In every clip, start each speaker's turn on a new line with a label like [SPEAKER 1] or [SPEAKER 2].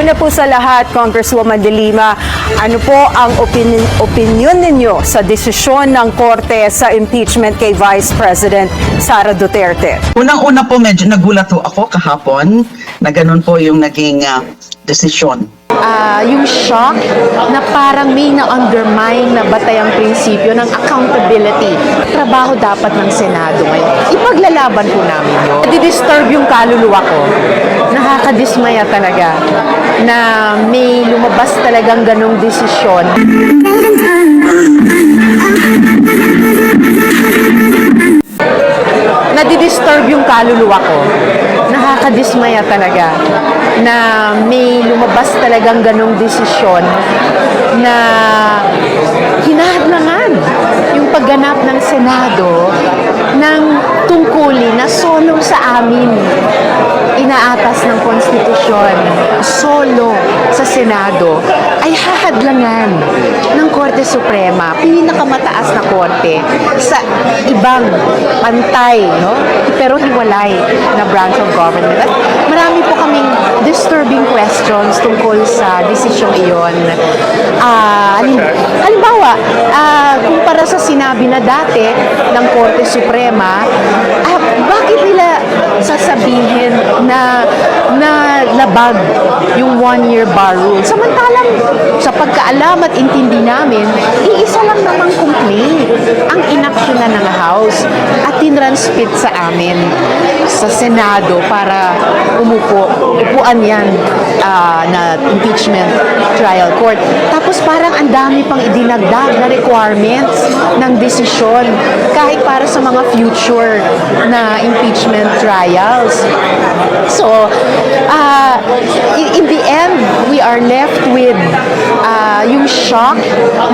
[SPEAKER 1] Una po sa lahat, Congresswoman De Lima, ano po ang opinion, opinion ninyo sa desisyon ng Korte sa impeachment kay Vice President Sara Duterte?
[SPEAKER 2] Unang-una po medyo nagulat ho ako kahapon na ganun po yung naging ah, desisyon.
[SPEAKER 3] Ah, yung shock na parang may na-undermine na batayang prinsipyo ng accountability. Trabaho dapat ng Senado ngayon. Ipaglalaban po namin yun. Nadi-disturb yung kaluluwa ko. Nakakadismaya talaga na may lumabas talagang ganong desisyon. Nadi-disturb yung kaluluwa ko. Nakakadismaya talaga na may lumabas talagang ganong desisyon na hinahadlangan yung pagganap ng Senado ng tungkulin na solo sa amin inaatas ng konstitusyon solo sa Senado ay hahadlangan ng Korte Suprema, pinakamataas na korte sa ibang pantay, no? pero hiwalay na branch of government. At marami po kaming disturbing questions tungkol sa desisyong iyon. Ah, halim- halimbawa, ah, kumpara sa sinabi na dati ng Korte Suprema, ah, bakit nila sasabihin na na labag yung one-year bar rule. Samantalang sa pagkaalam at intindi namin, iisa lang namang complaint ang inaksyonan ng House at tinranspit sa amin sa Senado para umupo. Upuan yan ah, na impeachment trial court. Tapos parang ang dami pang idinagdag na requirements ng desisyon kahit para sa mga future na impeachment trials. So, uh, in, the end, we are left with uh, yung shock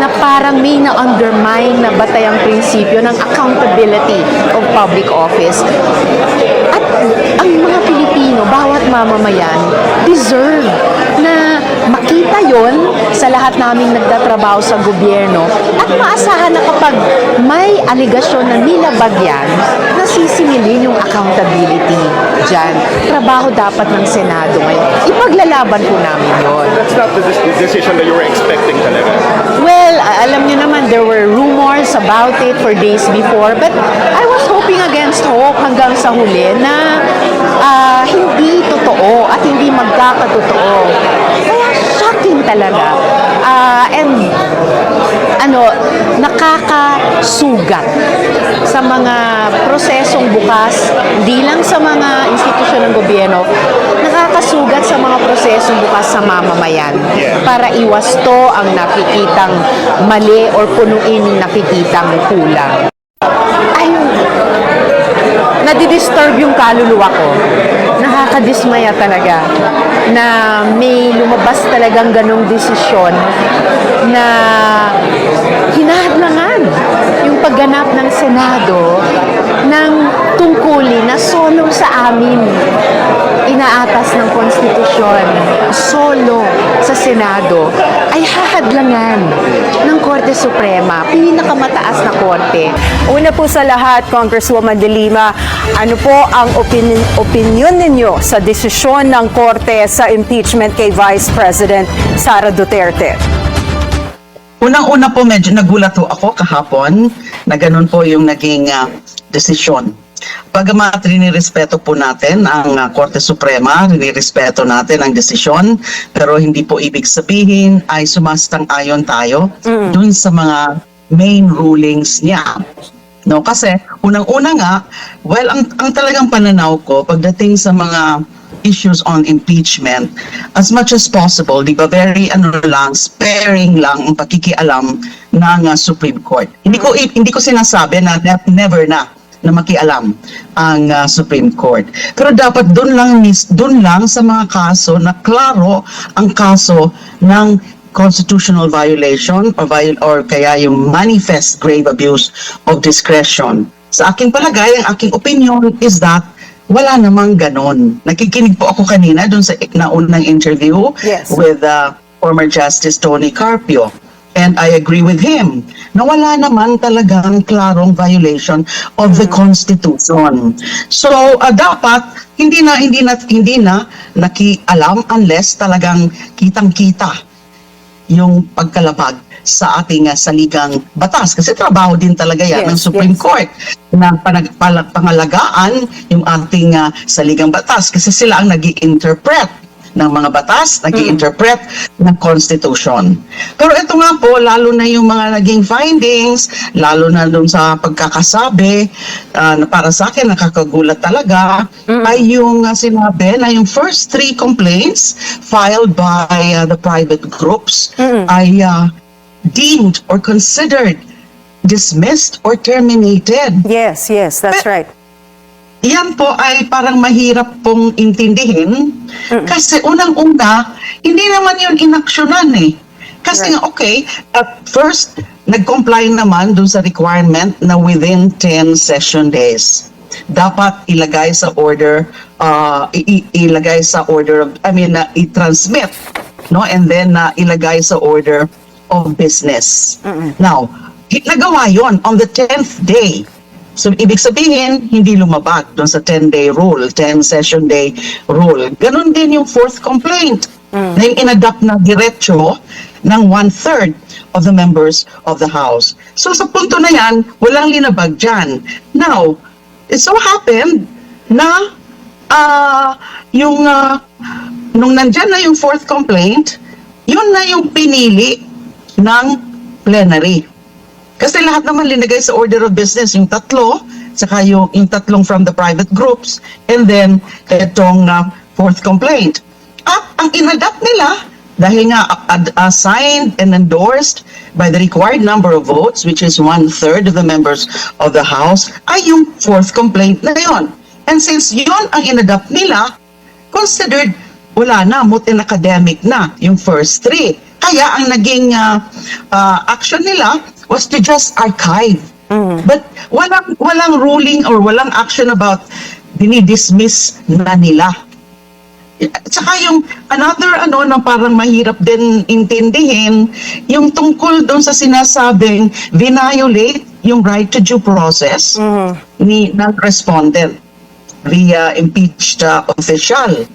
[SPEAKER 3] na parang may na-undermine na batayang prinsipyo ng accountability of public office. At ang mga Pilipino, bawat mamamayan, deserve na makita yon sa lahat naming nagtatrabaho sa gobyerno at maasahan na kapag may aligasyon na nilabag yan, nasisingilin yung accountability dyan. Trabaho dapat ng Senado ngayon. Ipaglalaban po namin yon.
[SPEAKER 4] That's not the dec- decision that you were expecting talaga.
[SPEAKER 3] Well, alam nyo naman, there were rumors about it for days before, but I was hoping against hope hanggang sa huli na ah, hindi totoo at hindi magkakatotoo. Kaya shocking talaga. Ah, and ano, nakakasugat sa mga prosesong bukas, hindi lang sa mga institusyon ng gobyerno, nakakasugat sa mga prosesong bukas sa mamamayan para iwasto ang nakikitang mali or punuin nakikitang kulang. Ayun, nadidisturb yung kaluluwa ko. Nakakadismaya talaga na may lumabas talagang ganong desisyon na hinahadlangan yung pagganap ng Senado ng tungkulin na solo sa amin inaatas ng konstitusyon solo sa Senado ay hahadlangan ng Korte Suprema, pinakamataas na korte.
[SPEAKER 1] Una po sa lahat, Congresswoman De Lima, ano po ang opinion, opinion ninyo sa desisyon ng Korte sa impeachment kay Vice President Sara Duterte?
[SPEAKER 2] Unang-una po medyo nagulat ho ako kahapon na ganun po yung naging ah, desisyon. Pagamat rinirespeto po natin ang ah, Korte Suprema, rinirespeto natin ang desisyon, pero hindi po ibig sabihin ay sumastang-ayon tayo dun sa mga main rulings niya. No, kasi unang-una nga, well, ang, ang talagang pananaw ko pagdating sa mga issues on impeachment, as much as possible, di ba, very ano lang, sparing lang ang pakikialam ng uh, Supreme Court. Hindi ko hindi ko sinasabi na ne- never na na makialam ang uh, Supreme Court. Pero dapat doon lang mis doon lang sa mga kaso na klaro ang kaso ng constitutional violation or, viol- or kaya yung manifest grave abuse of discretion. Sa aking palagay, ang aking opinion is that wala namang ganon. Nakikinig po ako kanina dun sa naunang interview
[SPEAKER 1] Yes.
[SPEAKER 2] with uh, former Justice Tony Carpio. And I agree with him na wala naman talagang klarong violation of the Constitution. So, uh, dapat hindi na hindi na hindi na nakialam unless talagang kitang-kita yung pagkalabag sa ating uh, saligang batas kasi trabaho din talaga yan ng
[SPEAKER 1] Yes,
[SPEAKER 2] Supreme
[SPEAKER 1] yes.
[SPEAKER 2] Court na panag, pala- pangalagaan yung ating uh, saligang batas kasi sila ang nag interpret ng mga batas, nag interpret ng Constitution. Pero ito nga po, lalo na yung mga naging findings, lalo na dun sa pagkakasabi, na para sa akin nakakagulat talaga, ay yung ah, sinabi na yung first three complaints filed by ah, the private groups ay ah, deemed or considered dismissed or terminated.
[SPEAKER 1] Yes, yes, that's right.
[SPEAKER 2] Yan po ay parang mahirap pong intindihin kasi unang-una, hindi naman yun inaksyonan eh. Kasi nga, okay, at first, nag-comply naman dun sa requirement na within 10 session days. Dapat ilagay sa order, uh, ilagay sa order of, I mean, na i-transmit, no? And then na ilagay sa order of business. Now, nagawa yon on the 10th day. So, ibig sabihin, hindi lumabag doon sa 10-day rule, 10-session day rule. Ganon din yung fourth complaint na yung inadapt na diretso ng one-third of the members of the House. So, sa punto na yan, walang linabag dyan. Now, it so happened na ah yung ah, nung nandyan na yung fourth complaint, yun na yung pinili ng plenary. Kasi lahat naman linagay sa order of business, yung tatlo, saka yung, yung tatlong from the private groups, and then itong uh, fourth complaint. At ang inadapt nila, dahil nga ad- assigned and endorsed by the required number of votes, which is one-third of the members of the House, ay yung fourth complaint na yon. And since yun ang inadapt nila, considered wala na, moot and academic na yung first three. Kaya ang naging uh, uh, action nila was to just archive. But walang, walang ruling or walang action about dinidismiss na nila. At saka yung another ano na parang mahirap din intindihin, yung tungkol doon sa sinasabing violate yung right to due process ni ng respondent via impeached uh, official.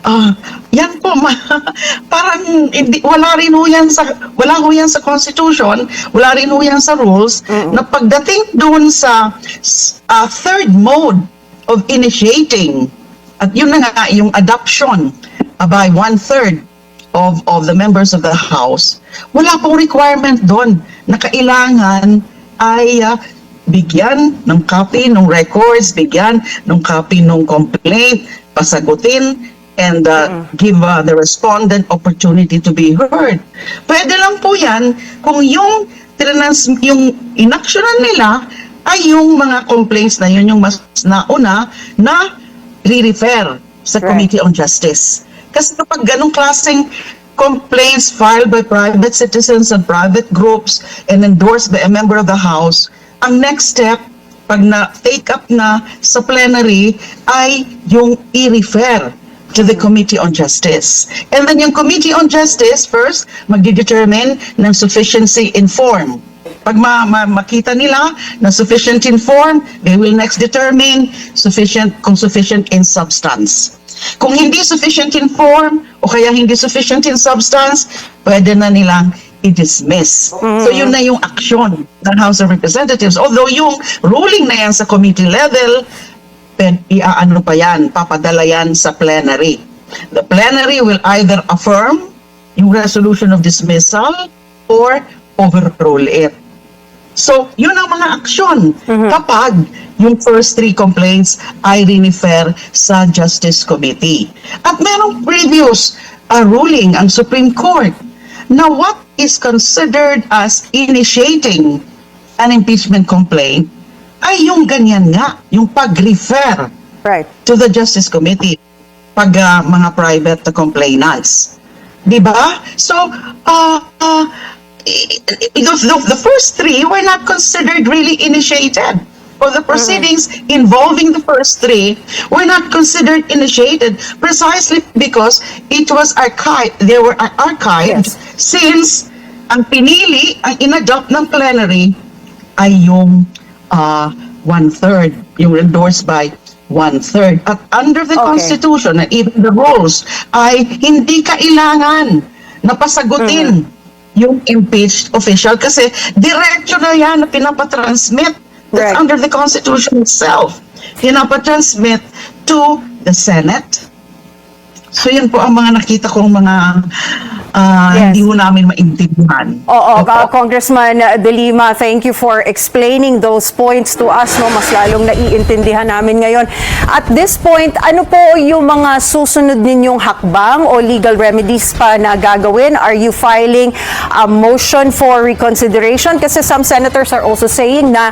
[SPEAKER 2] Ah, yan po ma- parang hindi, wala rin ho yan sa wala ho yan sa constitution, wala rin ho yan sa rules na pagdating doon sa ah, third mode of initiating at yun na nga yung adoption uh, by one-third of of the members of the house wala pong requirement doon na kailangan ay ah, bigyan ng copy ng records, bigyan ng copy ng complaint, pasagutin, and uh, give uh, the respondent opportunity to be heard. Pwede lang po yan kung yung, tinans- yung inaksyonan nila ay yung mga complaints na yun yung mas nauna na re-refer sa
[SPEAKER 1] Right.
[SPEAKER 2] Committee on Justice. Kasi kapag ganong klaseng complaints filed by private citizens and private groups and endorsed by a member of the House, ang next step, pag na-take up na sa plenary, ay yung i-refer to the Committee on Justice. And then yung Committee on Justice, first, magdi-determine ng sufficiency in form. Pag ma- ma- makita nila na sufficient in form, they will next determine sufficient kung sufficient in substance. Kung hindi sufficient in form o kaya hindi sufficient in substance, pwede na nilang i-dismiss. So yun na yung aksyon ng House of Representatives. Although yung ruling na yan sa committee level, iaano pa yan, papadala yan sa plenary. The plenary will either affirm yung resolution of dismissal or overrule it. So, yun ang mga aksyon kapag yung first three complaints ay rinifer sa Justice Committee. At merong previous uh, ruling ang Supreme Court na what is considered as initiating an impeachment complaint ay yung ganyan nga, yung pag-refer
[SPEAKER 1] Right.
[SPEAKER 2] to the Justice Committee pag ah, mga private complainants. Di ba? So, uh, uh, the, the, first three were not considered really initiated. Or the proceedings involving the first three were not considered initiated precisely because it was archived. They were ar- archived
[SPEAKER 1] Yes.
[SPEAKER 2] since ang pinili, ang inadopt ng plenary ay yung uh, one-third, yung endorsed by one-third. At under the
[SPEAKER 1] Okay.
[SPEAKER 2] Constitution and even the rules, ay hindi kailangan na pasagutin yung impeached official kasi diretso na yan na pinapatransmit. That's
[SPEAKER 1] Right.
[SPEAKER 2] under the Constitution itself. Pinapatransmit to the Senate, So yan po ang mga nakita kong mga ah,
[SPEAKER 1] Yes.
[SPEAKER 2] hindi ho namin maintindihan.
[SPEAKER 1] Oo,
[SPEAKER 2] Opo.
[SPEAKER 1] uh, Congressman De Lima, thank you for explaining those points to us. No? Mas lalong naiintindihan namin ngayon. At this point, ano po yung mga susunod ninyong hakbang o legal remedies pa na gagawin? Are you filing a motion for reconsideration? Kasi some senators are also saying na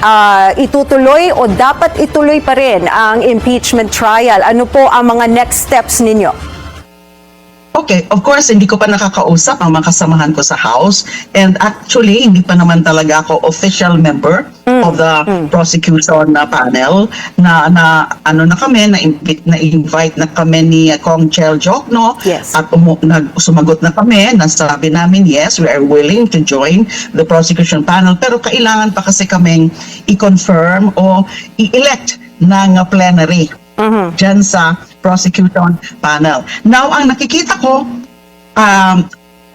[SPEAKER 1] ah, itutuloy o dapat ituloy pa rin ang impeachment trial. Ano po ang mga next steps ninyo?
[SPEAKER 2] Okay, of course, hindi ko pa nakakausap ang mga kasamahan ko sa House. And actually, hindi pa naman talaga ako official member of the prosecution na panel na, na ano na kami, na, invite, na invite na kami ni Kong Chel Jokno.
[SPEAKER 1] Yes.
[SPEAKER 2] At umu- nag, sumagot na kami, nasabi namin, yes, we are willing to join the prosecution panel. Pero kailangan pa kasi kaming i-confirm o i-elect ng plenary dyan sa prosecution panel. Now, ang nakikita ko, um,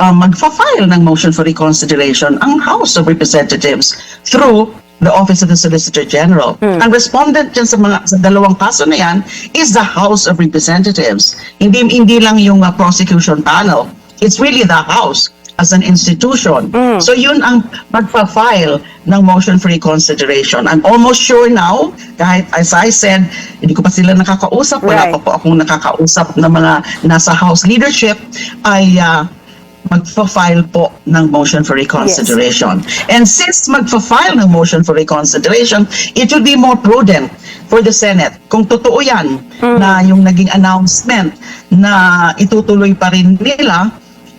[SPEAKER 2] uh, magfa-file ng motion for reconsideration ang House of Representatives through the Office of the Solicitor General. Ang respondent dyan sa, mga, sa dalawang kaso na yan is the House of Representatives. Hindi, hindi lang yung uh, prosecution panel. It's really the House as an institution. So yun ang magpa-file ng motion for reconsideration. I'm almost sure now, kahit as I said, hindi ko pa sila nakakausap, wala
[SPEAKER 1] Right.
[SPEAKER 2] pa po akong nakakausap na mga nasa House leadership, ay uh, magpa-file po ng motion for reconsideration. And since magpa-file ng motion for reconsideration, it will be more prudent for the Senate. Kung totoo yan, na yung naging announcement na itutuloy pa rin nila,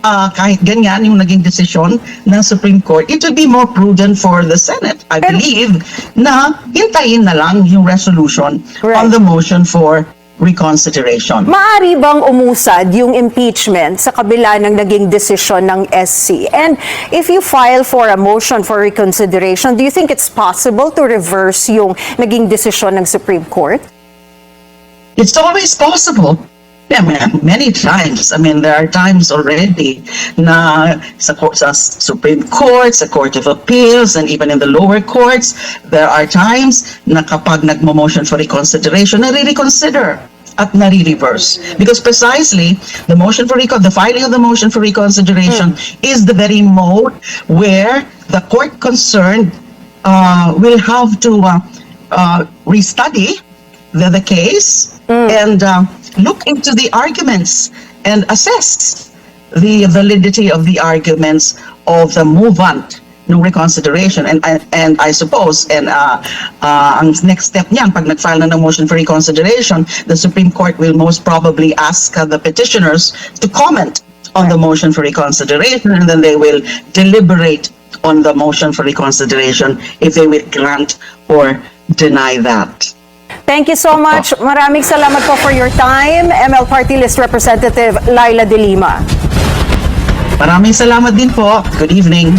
[SPEAKER 2] ah, kahit ganyan yung naging desisyon ng Supreme Court, it will be more prudent for the Senate, I
[SPEAKER 1] Pero-
[SPEAKER 2] believe, na hintayin na lang yung resolution
[SPEAKER 1] Right.
[SPEAKER 2] on the motion for reconsideration.
[SPEAKER 1] Maari bang umusad yung impeachment sa kabila ng naging desisyon ng SC? And if you file for a motion for reconsideration, do you think it's possible to reverse yung naging desisyon ng Supreme Court?
[SPEAKER 2] It's always possible. Yeah, many times. I mean, there are times already na sa, sa Supreme Court, sa Court of Appeals, and even in the lower courts, there are times na kapag nagmo-motion for reconsideration, nare-reconsider at nare-reverse. Because precisely, the motion for recon, the filing of the motion for reconsideration is the very mode where the court concerned uh, will have to uh, uh, restudy the, the case and uh, look into the arguments and assess the validity of the arguments of the movant ng reconsideration and and, I suppose and uh, uh, next step niyan pag nag-file na ng motion for reconsideration the Supreme Court will most probably ask uh, the petitioners to comment on the motion for reconsideration and then they will deliberate on the motion for reconsideration if they will grant or deny that.
[SPEAKER 1] Thank you so much. Maraming salamat po for your time. ML Party List Representative Laila De Lima.
[SPEAKER 2] Maraming salamat din po. Good evening.